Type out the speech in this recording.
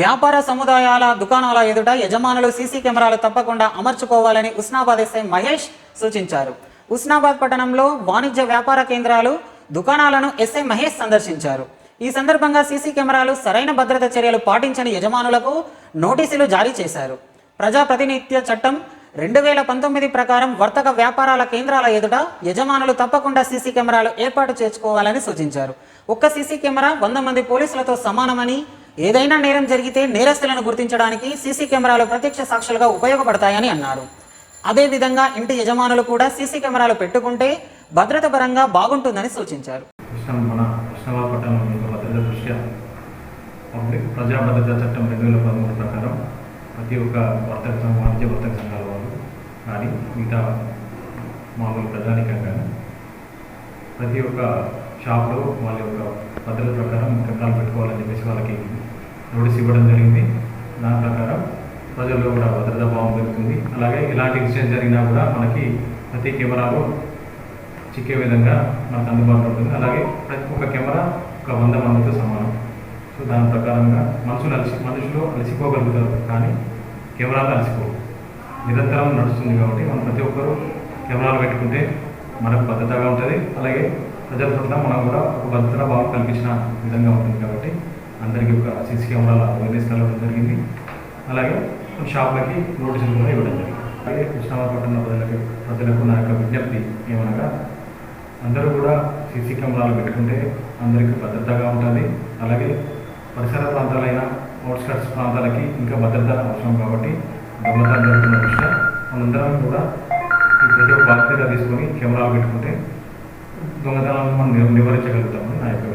వ్యాపార సముదాయాల దుకాణాల ఎదుట యజమానులు సీసీ కెమెరాలు తప్పకుండా అమర్చుకోవాలని ఉస్నాబాద్ ఎస్ఐ మహేష్ సూచించారు. ఉస్నాబాద్ పట్టణంలో వాణిజ్య వ్యాపార కేంద్రాలు దుకాణాలను ఎస్ఐ మహేష్ సందర్శించారు. ఈ సందర్భంగా సీసీ కెమెరాలు సరైన భద్రత చర్యలు పాటించని యజమానులకు నోటీసులు జారీ చేశారు. ప్రజాప్రతినిధ్య చట్టం రెండు వేల పంతొమ్మిది ప్రకారం వర్తక వ్యాపారాల కేంద్రాల ఎదుట యజమానులు తప్పకుండా సీసీ కెమెరాలు ఏర్పాటు చేసుకోవాలని సూచించారు. ఒక్క సీసీ కెమెరా వంద మంది పోలీసులతో సమానమని ఏదైనా నేరం జరిగితే నేరస్తులను గుర్తించడానికి సీసీ కెమెరాలు ప్రత్యక్ష సాక్షులుగా ఉపయోగపడతాయని అన్నారు. అదేవిధంగా ఇంటి యజమానులు కూడా సీసీ కెమెరాలు పెట్టుకుంటే భద్రత పరంగా బాగుంటుందని సూచించారు. కృష్ణ భద్రత ప్రజా భద్రతా చట్టం రెండు వేల పదమూడు ప్రకారం ప్రతి ఒక్క వర్తక సంఘం వాణిజ్య వర్తక సంఘాల వాళ్ళు కానీ మిగతా మామూలు ప్రజానికం ప్రతి ఒక్క షాప్లో వాళ్ళ యొక్క భద్రత ప్రకారం కెమెరాలు పెట్టుకోవాలని చెప్పేసి వాళ్ళకి నోటీస్ ఇవ్వడం జరిగింది. దాని ప్రకారం ప్రజల్లో కూడా భద్రతా భావం పెరుగుతుంది. అలాగే ఇలాంటి ఇన్సిడెంట్ జరిగినా కూడా మనకి ప్రతి కెమెరాలో చిక్కే విధంగా మనకు అందుబాటులో ఉంటుంది. అలాగే ప్రతి ఒక్క కెమెరా ఒక వంద మందితో సమానం. సో దాని ప్రకారంగా మనుషులు అలసి మనుషులు అలసిపోగలుగుతారు కానీ కెమెరాలు అలసిపోవు. నిరంతరం నడుస్తుంది కాబట్టి మనం ప్రతి ఒక్కరూ కెమెరాలు పెట్టుకుంటే మనకు భద్రతగా ఉంటుంది. అలాగే ప్రజల పట్ల మనం కూడా ఒక భద్రత భావం కల్పించిన విధంగా ఉంటుంది కాబట్టి అందరికీ ఒక సీసీ కెమెరాల అవేర్నెస్ కలవడం జరిగింది. అలాగే షాప్లకి నోటీసులు కూడా ఇవ్వడం జరిగింది. అలాగే కృష్ణాపట్నం ప్రజలకి ప్రజలకు నా యొక్క విజ్ఞప్తి ఏమనగా అందరూ కూడా సీసీ కెమెరాలు పెట్టుకుంటే అందరికీ భద్రతగా ఉంటుంది. అలాగే పరిసర ప్రాంతాలైన అవుట్స్కట్స్ ప్రాంతాలకి ఇంకా భద్రత అవసరం కాబట్టి దొంగతనం జరుగుతున్న దృష్ట్యా మనందరం కూడా ప్రతి ఒక్క బాధ్యత తీసుకొని కెమెరాలు పెట్టుకుంటే దొంగతనాలను మనం నివారించగలుగుతామని నా యొక్క